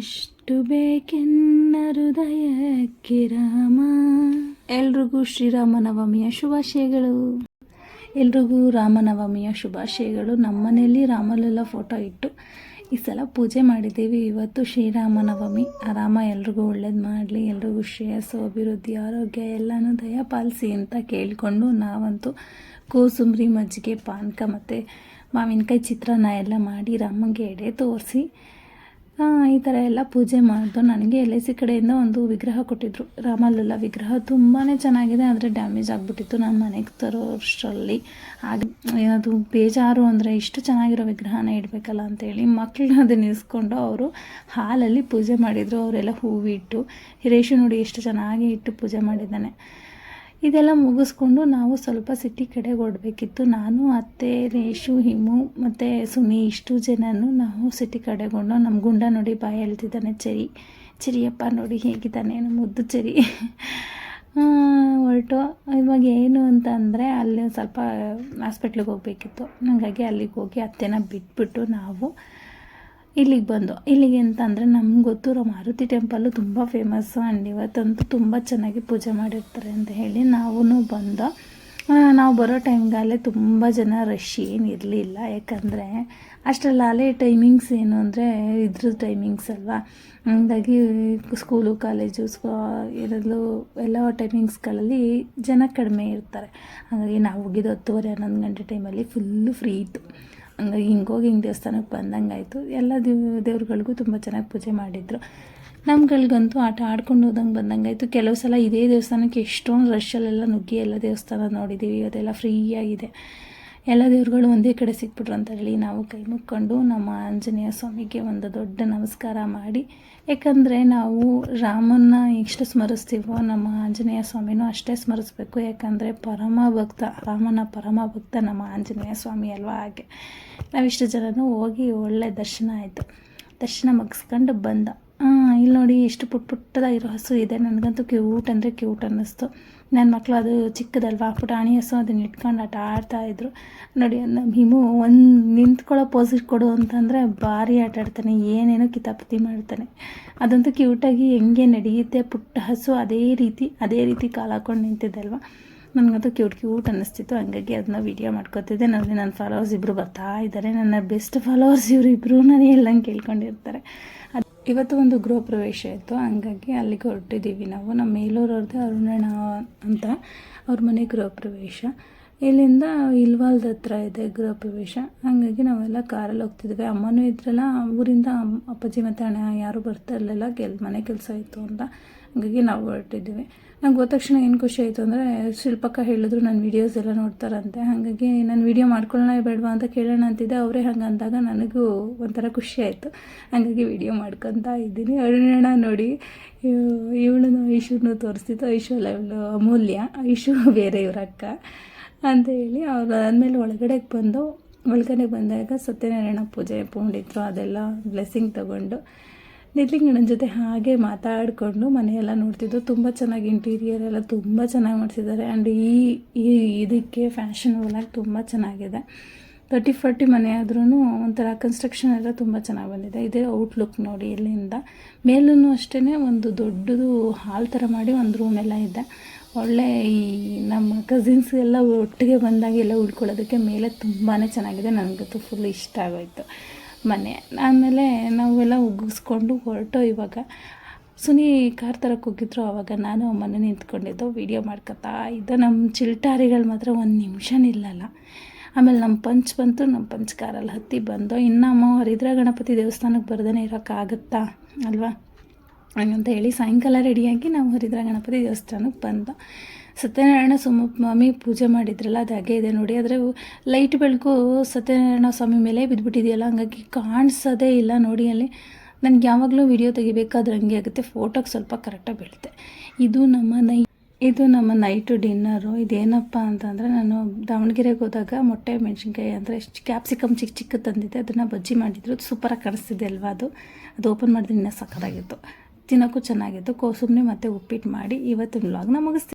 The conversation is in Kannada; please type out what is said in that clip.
ಎಷ್ಟು ಬೇಕೆನ್ನ ಹೃದಯಕ್ಕೆ ರಾಮ. ಎಲ್ರಿಗೂ ಶ್ರೀರಾಮನವಮಿಯ ಶುಭಾಶಯಗಳು. ಎಲ್ರಿಗೂ ರಾಮನವಮಿಯ ಶುಭಾಶಯಗಳು. ನಮ್ಮ ಮನೆಯಲ್ಲಿ ರಾಮಲಲ್ಲ ಫೋಟೋ ಇಟ್ಟು ಈ ಸಲ ಪೂಜೆ ಮಾಡಿದ್ದೀವಿ. ಇವತ್ತು ಶ್ರೀರಾಮನವಮಿ. ಆ ರಾಮ ಎಲ್ರಿಗೂ ಒಳ್ಳೇದು ಮಾಡಲಿ. ಎಲ್ರಿಗೂ ಶ್ರೇಯಸ್ಸು ಅಭಿವೃದ್ಧಿ ಆರೋಗ್ಯ ಎಲ್ಲನೂ ದಯ ಪಾಲಿಸಿ ಅಂತ ಕೇಳಿಕೊಂಡು ನಾವಂತೂ ಕೋಸುಂಬ್ರಿ, ಮಜ್ಜಿಗೆ, ಪಾನಕ ಮತ್ತು ಮಾವಿನಕಾಯಿ ಚಿತ್ರಾನ್ನ ಎಲ್ಲ ಮಾಡಿ ರಾಮಂಗೆ ಎಡೆ ತೋರಿಸಿ ಈ ಥರ ಎಲ್ಲ ಪೂಜೆ ಮಾಡಿದ್ರು ನನಗೆ ಎಲ್ ಸಿ ಕಡೆಯಿಂದ ಒಂದು ವಿಗ್ರಹ ಕೊಟ್ಟಿದ್ದರು ರಾಮಲಲ್ಲ ವಿಗ್ರಹ ತುಂಬಾ ಚೆನ್ನಾಗಿದೆ, ಆದರೆ ಡ್ಯಾಮೇಜ್ ಆಗಿಬಿಟ್ಟಿತ್ತು ನಾನು ಮನೆಗೆ ತರೋಷ್ಟರಲ್ಲಿ. ಹಾಗೆ, ಅದು ಬೇಜಾರು ಅಂದರೆ ಇಷ್ಟು ಚೆನ್ನಾಗಿರೋ ವಿಗ್ರಹನ ಇಡಬೇಕಲ್ಲ ಅಂತೇಳಿ ಮಕ್ಕಳನ್ನ ಅದನ್ನ ಇಸ್ಕೊಂಡು ಅವರು ಹಾಲಲ್ಲಿ ಪೂಜೆ ಮಾಡಿದರು. ಅವರೆಲ್ಲ ಹೂವಿಟ್ಟು, ಹಿರೇಶು ನೋಡಿ ಎಷ್ಟು ಚೆನ್ನಾಗಿ ಇಟ್ಟು ಪೂಜೆ ಮಾಡಿದ್ದಾನೆ. ಇದೆಲ್ಲ ಮುಗಿಸ್ಕೊಂಡು ನಾವು ಸ್ವಲ್ಪ ಸಿಟಿ ಕಡೆ ಹೊರಡ್ಬೇಕಿತ್ತು. ನಾನು, ಅತ್ತೆ, ರೇಷು, ಹಿಮು ಮತ್ತು ಸುನಿ ಇಷ್ಟು ಜನನು ನಾವು ಸಿಟಿ ಕಡೆಗೊಂಡು ನಮ್ಮ ಗುಂಡ ನೋಡಿ ಬಾಯಿ ಹೇಳ್ತಿದ್ದಾನೆ, ಚರಿ, ಚರಿಯಪ್ಪ ನೋಡಿ ಹೇಗಿದ್ದಾನೆ ನಮ್ಮ ಮುದ್ದು ಚರಿ. ಹೊರಟು. ಇವಾಗ ಏನು ಅಂತ ಅಂದರೆ ಅಲ್ಲಿ ಸ್ವಲ್ಪ ಹಾಸ್ಪಿಟ್ಲಿಗೆ ಹೋಗಬೇಕಿತ್ತು. ಹಾಗಾಗಿ ಅಲ್ಲಿಗೆ ಹೋಗಿ ಅತ್ತೆನ ಬಿಟ್ಬಿಟ್ಟು ನಾವು ಇಲ್ಲಿಗೆ ಬಂದು, ಇಲ್ಲಿಗೆ ಅಂತ ಅಂದರೆ ನಮ್ಗೆ ಗೊತ್ತಿರೋ ಮಾರುತಿ ಟೆಂಪಲ್ಲು ತುಂಬ ಫೇಮಸ್ಸು ಆ್ಯಂಡ್ ಇವತ್ತಂತೂ ತುಂಬ ಚೆನ್ನಾಗಿ ಪೂಜೆ ಮಾಡಿರ್ತಾರೆ ಅಂತ ಹೇಳಿ ನಾವೂ ಬಂದು ನಾವು ಬರೋ ಟೈಮ್ಗಾಲೇ ತುಂಬ ಜನ ರಶ್ ಏನು ಇರಲಿಲ್ಲ. ಯಾಕಂದರೆ ಅಷ್ಟರಲ್ಲಿ ಅಲ್ಲೇ ಟೈಮಿಂಗ್ಸ್ ಏನು ಅಂದರೆ ಇದ್ರ ಟೈಮಿಂಗ್ಸ್ ಅಲ್ವಾ? ಹಂಗಾಗಿ ಸ್ಕೂಲು ಕಾಲೇಜು ಸ್ಕೂ ಇರಲು ಎಲ್ಲ ಟೈಮಿಂಗ್ಸ್ಗಳಲ್ಲಿ ಜನ ಕಡಿಮೆ ಇರ್ತಾರೆ. ಹಾಗಾಗಿ ನಾವು ಹೋಗಿದ್ದು ಹತ್ತುವರೆ, ಹನ್ನೊಂದು ಗಂಟೆ ಟೈಮಲ್ಲಿ ಫುಲ್ಲು ಫ್ರೀ ಇತ್ತು. ಹಂಗಾಗಿ ಹಿಂಗೋಗಿ ಹಿಂಗೆ ದೇವಸ್ಥಾನಕ್ಕೆ ಬಂದಂಗೆ ಆಯಿತು. ಎಲ್ಲ ದೇವ್, ದೇವ್ರುಗಳಿಗೂ ತುಂಬ ಚೆನ್ನಾಗಿ ಪೂಜೆ ಮಾಡಿದರು. ನಮ್ಗಳಿಗಂತೂ ಆಟ ಆಡ್ಕೊಂಡು ಹೋದಂಗೆ ಬಂದಂಗೆ ಆಯಿತು. ಕೆಲವು ಸಲ ಇದೇ ದೇವಸ್ಥಾನಕ್ಕೆ ಎಷ್ಟೊಂದು ರಶಲ್ಲೆಲ್ಲ ನುಗ್ಗಿ ಎಲ್ಲ ದೇವಸ್ಥಾನ ನೋಡಿದ್ದೀವಿ ಅದೆಲ್ಲ ಫ್ರೀಯಾಗಿದೆ ಎಲ್ಲ ದೇವ್ರುಗಳು ಒಂದೇ ಕಡೆ ಸಿಕ್ಬಿಟ್ರು ಅಂತ ಹೇಳಿ ನಾವು ಕೈ ಮುಕ್ಕೊಂಡು ನಮ್ಮ ಆಂಜನೇಯ ಸ್ವಾಮಿಗೆ ಒಂದು ದೊಡ್ಡ ನಮಸ್ಕಾರ ಮಾಡಿ. ಯಾಕಂದರೆ ನಾವು ರಾಮನ್ನ ಎಷ್ಟು ಸ್ಮರಿಸ್ತೀವೋ, ನಮ್ಮ ಆಂಜನೇಯ ಸ್ವಾಮಿನೂ ಅಷ್ಟೇ ಸ್ಮರಿಸ್ಬೇಕು. ಯಾಕಂದರೆ ಪರಮ ಭಕ್ತ ರಾಮನ ಪರಮ ಭಕ್ತ ನಮ್ಮ ಆಂಜನೇಯ ಸ್ವಾಮಿ ಅಲ್ವಾ ಹಾಗೆ. ನಾವಿಷ್ಟು ಜನನೂ ಹೋಗಿ ಒಳ್ಳೆ ದರ್ಶನ ಆಯಿತು. ದರ್ಶನ ಮುಗಿಸ್ಕೊಂಡು ಬಂದ. ಇಲ್ಲಿ ನೋಡಿ ಎಷ್ಟು ಪುಟ್ ಪುಟ್ಟದಾಗಿರೋ ಹಸು ಇದೆ. ನನಗಂತೂ ಕ್ಯೂಟ್ ಅಂದರೆ ಕ್ಯೂಟ್ ಅನ್ನಿಸ್ತು. ನನ್ನ ಮಕ್ಕಳು ಅದು ಚಿಕ್ಕದಲ್ವಾ ಪುಟಾಣಿ ಹಸು ಅದನ್ನ ಇಟ್ಕೊಂಡು ಆಟ ಆಡ್ತಾಯಿದ್ರು ನೋಡಿ, ನಮ್ಮ ಹಿಮು ಒಂದು ನಿಂತ್ಕೊಳ್ಳೋ ಪೋಸಿಟ್ ಕೊಡು ಅಂತಂದರೆ ಭಾರಿ ಆಟ ಆಡ್ತಾನೆ, ಏನೇನೋ ಕಿತಾಪತಿ ಮಾಡ್ತಾನೆ. ಅದಂತೂ ಕ್ಯೂಟಾಗಿ ಹೆಂಗೆ ನಡೆಯುತ್ತೆ, ಪುಟ್ಟ ಹಸು ಅದೇ ರೀತಿ ಅದೇ ರೀತಿ ಕಾಲು ಹಾಕೊಂಡು ನಿಂತಿದ್ದಲ್ವ. ನನಗಂತೂ ಕ್ಯೂಟ್ ಕ್ಯೂಟ್ ಅನ್ನಿಸ್ತಿತ್ತು. ಹಂಗಾಗಿ ಅದನ್ನ ವೀಡಿಯೋ ಮಾಡ್ಕೊತಿದ್ದೆ. ನನಗೆ ನನ್ನ ಫಾಲೋವರ್ಸ್ ಇಬ್ಬರು ಬರ್ತಾ ಇದ್ದಾರೆ. ನನ್ನ ಬೆಸ್ಟ್ ಫಾಲೋವರ್ಸ್ ಇವರು ಇಬ್ಬರು ನಾನು ಎಲ್ಲಂಗೆ ಕೇಳ್ಕೊಂಡಿರ್ತಾರೆ. ಇವತ್ತು ಒಂದು ಗೃಹ ಪ್ರವೇಶ ಇತ್ತು. ಹಂಗಾಗಿ ಅಲ್ಲಿಗೆ ಹೊರಟಿದ್ದೀವಿ ನಾವು. ನಮ್ಮ ಮೇಲೂರವ್ರದ್ದು ಅರುಣಣ್ಣ ಅಂತ ಅವ್ರ ಮನೆ ಗೃಹ ಪ್ರವೇಶ. ಇಲ್ಲಿಂದ ಇಲ್ವಾಲ್ದ ಹತ್ರ ಇದೆ ಗೃಹ ಪ್ರವೇಶ ಹಾಗಾಗಿ ನಾವೆಲ್ಲ ಕಾರಲ್ಲಿ ಹೋಗ್ತಿದ್ವಿ. ಅಮ್ಮನೂ ಇದ್ರಲ್ಲ, ಊರಿಂದ ಅಪ್ಪಾಜಿ ಮತ್ತು ಅಣ್ಣ ಯಾರೂ ಬರ್ತಾ ಇರಲಿಲ್ಲ. ಕೆಲ್, ಮನೆ ಕೆಲಸ ಇತ್ತು ಅಂತ. ಹಾಗಾಗಿ ನಾವು ಹೊರಟಿದ್ವಿ. ನಂಗೆ ಹೋದ ತಕ್ಷಣ ಏನು ಖುಷಿ ಆಯಿತು ಅಂದರೆ, ಶಿಲ್ಪಕ್ಕ ಹೇಳಿದ್ರು ನನ್ನ ವೀಡಿಯೋಸ್ ಎಲ್ಲ ನೋಡ್ತಾರಂತೆ. ಹಾಗಾಗಿ ನಾನು ವೀಡಿಯೋ ಮಾಡ್ಕೊಳ್ಳೋಣ ಬೇಡವಾ ಅಂತ ಕೇಳೋಣ ಅಂತಿದ್ದೆ. ಅವರೇ ಹಂಗೆ ಅಂದಾಗ ನನಗೂ ಒಂಥರ ಖುಷಿ ಆಯಿತು. ಹಾಗಾಗಿ ವೀಡಿಯೋ ಮಾಡ್ಕೊತಾ ಇದ್ದೀನಿ. ಅರುಣಣ್ಣ ನೋಡಿ ಇವಳನ್ನು ಐಶುನು ತೋರಿಸ್ತಿತ್ತು ಐಶು ಅಲ್ಲ ಅಮೂಲ್ಯ. ಐಶು ಬೇರೆ ಇವ್ರ ಅಂತ ಹೇಳಿ ಅವ್ರು ಆದಮೇಲೆ ಒಳಗಡೆಗೆ ಬಂದು, ಒಳಗಡೆ ಬಂದಾಗ ಸತ್ಯನಾರಾಯಣ ಪೂಜೆ ಪೂಂಡಿದ್ರು ಅದೆಲ್ಲ ಬ್ಲೆಸ್ಸಿಂಗ್ ತಗೊಂಡು ನಿತ್ಲಿಂಗಣ್ಣನ ಜೊತೆ ಹಾಗೆ ಮಾತಾಡಿಕೊಂಡು ಮನೆಯೆಲ್ಲ ನೋಡ್ತಿದ್ದು ತುಂಬ ಚೆನ್ನಾಗಿ ಇಂಟೀರಿಯರ್ ಎಲ್ಲ ತುಂಬ ಚೆನ್ನಾಗಿ ಮಾಡಿಸಿದ್ದಾರೆ. ಆ್ಯಂಡ್ ಈ ಇದಕ್ಕೆ ಫ್ಯಾಷನಬಲಾಗಿ ತುಂಬ ಚೆನ್ನಾಗಿದೆ. ತರ್ಟಿ ಫಾರ್ಟಿ ಮನೆ ಆದ್ರೂ ಒಂಥರ ಕನ್ಸ್ಟ್ರಕ್ಷನ್ ಎಲ್ಲ ತುಂಬ ಚೆನ್ನಾಗಿ ಬಂದಿದೆ. ಇದೇ ಔಟ್ಲುಕ್ ನೋಡಿ ಇಲ್ಲಿಂದ. ಮೇಲೂ ಅಷ್ಟೇ ಒಂದು ದೊಡ್ಡದು ಹಾಲ್ ಥರ ಮಾಡಿ ಒಂದು ರೂಮ್ ಎಲ್ಲ ಇದೆ. ಒಳ್ಳೆ ಈ ನಮ್ಮ ಕಸಿನ್ಸ್ ಎಲ್ಲ ಒಟ್ಟಿಗೆ ಬಂದಾಗ ಎಲ್ಲ ಉಳ್ಕೊಳ್ಳೋದಕ್ಕೆ ಮೇಲೆ ತುಂಬಾ ಚೆನ್ನಾಗಿದೆ. ನನಗಂತೂ ಫುಲ್ ಇಷ್ಟ ಆಗೋಯ್ತು ಮನೆ. ಆಮೇಲೆ ನಾವೆಲ್ಲ ಉಗ್ಗಿಸ್ಕೊಂಡು ಹೊರಟೋ ಇವಾಗ ಸುನಿ ಕಾರ್ ತರಕ್ಕೆ ಹೋಗಿದ್ರು. ಆವಾಗ ನಾನು ಮನೆ ನಿಂತ್ಕೊಂಡಿದ್ದು. ವೀಡಿಯೋ ಮಾಡ್ಕೊತಾ ಇದ್ದ. ನಮ್ಮ ಚಿಲ್ಟಾರಿಗಳು ಮಾತ್ರ ಒಂದು ನಿಮಿಷ ನಿಲ್ಲಲ್ಲ ಆಮೇಲೆ ನಮ್ಮ ಪಂಚ್ ಬಂತು ನಮ್ಮ ಪಂಚ್ ಕಾರಲ್ಲಿ ಹತ್ತಿ ಬಂದು, ಇನ್ನು ಹರಿದ್ರ ಗಣಪತಿ ದೇವಸ್ಥಾನಕ್ಕೆ ಬರ್ದೇ ಇರೋಕ್ಕಾಗತ್ತಾ ಅಲ್ವಾ? ಹಂಗಂತ ಹೇಳಿ ಸಾಯಂಕಾಲ ರೆಡಿಯಾಗಿ ನಾವು ಹರಿದ್ರ ಗಣಪತಿ ದೇವಸ್ಥಾನಕ್ಕೆ ಬಂದು ಸತ್ಯನಾರಾಯಣ ಸ್ವಾಮಿ ಪೂಜೆ ಮಾಡಿದ್ರಲ್ಲ, ಅದು ಹಾಗೆ ಇದೆ ನೋಡಿ. ಆದರೆ ಲೈಟ್ ಬೆಳಕು ಸತ್ಯನಾರಾಯಣ ಸ್ವಾಮಿ ಮೇಲೆ ಬಿದ್ದುಬಿಟ್ಟಿದೆಯಲ್ಲ ಹಂಗಾಗಿ ಕಾಣಿಸೋದೇ ಇಲ್ಲ ನೋಡಿ ಅಲ್ಲಿ. ನನಗೆ ಯಾವಾಗಲೂ ವಿಡಿಯೋ ತೆಗಿಬೇಕಾದ್ರೆ ಹಂಗೆ ಆಗುತ್ತೆ, ಫೋಟೋಗೆ ಸ್ವಲ್ಪ ಕರೆಕ್ಟಾಗಿ ಬೀಳುತ್ತೆ. ಇದು ನಮ್ಮ ನೈ ಇದು ನಮ್ಮ ನೈಟು ಡಿನ್ನರು. ಇದೇನಪ್ಪ ಅಂತಂದರೆ ನಾನು ದಾವಣಗೆರೆಗೆ ಹೋದಾಗ ಮೊಟ್ಟೆ, ಮೆಣಸಿನ್ಕಾಯಿ ಅಂದರೆ ಕ್ಯಾಪ್ಸಿಕಮ್ ಚಿಕ್ಕ ಚಿಕ್ಕ ತಂದಿದ್ದೆ. ಅದನ್ನು ಬಜ್ಜಿ ಮಾಡಿದ್ರು. ಸೂಪರಾಗಿ ಕಾಣಿಸ್ತಿದೆ ಅಲ್ವಾ ಅದು? ಅದು ಓಪನ್ ಮಾಡಿದ್ರೆ ಇನ್ನೂ ಸಕ್ಕತ್ತಾಗಿತ್ತು ತಿನ್ನೋಕ್ಕೂ ಚೆನ್ನಾಗಿತ್ತು. ಕೋಸುಂಬರಿ ಮತ್ತು ಉಪ್ಪಿಟ್ಟು ಮಾಡಿ ಇವತ್ತಿನ ವ್ಲಾಗ್ನ ಮುಗಿಸ್ತೀನಿ.